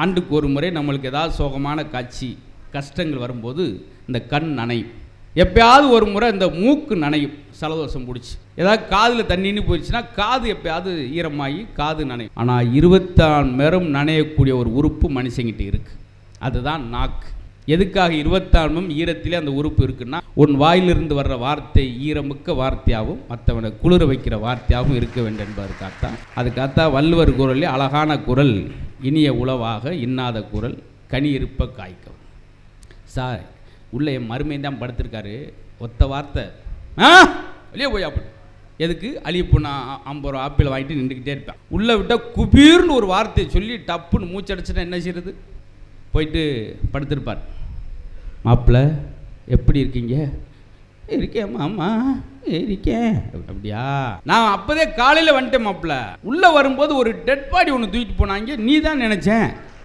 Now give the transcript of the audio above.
ஆண்டுக்கு ஒரு முறை நம்மளுக்கு ஏதாவது சோகமான காட்சி கஷ்டங்கள் வரும்போது இந்த கண் நனையும். எப்பயாவது ஒரு முறை இந்த மூக்கு நனையும். சலதோஷம் பிடிச்சி. ஏதாவது காதில் தண்ணின்னு போயிடுச்சுன்னா காது எப்பயாவது ஈரமாகி காது நனையும். ஆனால் இருபத்தாறு நேரம் நனையக்கூடிய ஒரு உறுப்பு மனுஷங்கிட்ட இருக்குது அதுதான் நாக்கு. எதுக்காக இருபத்தான்மும் ஈரத்திலே அந்த உறுப்பு இருக்குன்னா உன் வாயிலிருந்து வர்ற வார்த்தை ஈரமிக்க வார்த்தையாகவும் மற்றவனை குளிர வைக்கிற வார்த்தையாகவும் இருக்க வேண்டும் என்பதற்காகத்தான். அதுக்காகத்தான் வள்ளுவர் குரலே அழகான குரல் இனிய உளவாக இன்னாத குரல் கனி இருப்ப காய்க்கும். சார் உள்ளே என் மருமையும் தான் படுத்திருக்காரு. ஒத்த வார்த்தை. ஆ? வெளியே போய் அப்படி எதுக்கு? அழிப்பு நான் ஐம்பது ரூபா ஆப்பிள் வாங்கிட்டு நின்றுக்கிட்டே இருப்பேன். உள்ளே விட்டால் குபீர்னு ஒரு வார்த்தையை சொல்லி டப்புன்னு மூச்சடிச்சுன்னா என்ன செய்யறது? போயிட்டு படுத்திருப்பார். மாப்பிள்ளை எப்படி இருக்கீங்க? இருக்கேன் மாமா இருக்கேன். அப்படியா? நான் அப்போதே காலையில் வந்துட்டேன் மாப்பிள்ள. உள்ளே வரும்போது ஒரு டெட் பாடி ஒன்று தூக்கிட்டு போனாங்க. நீ தான் நினச்சேன்.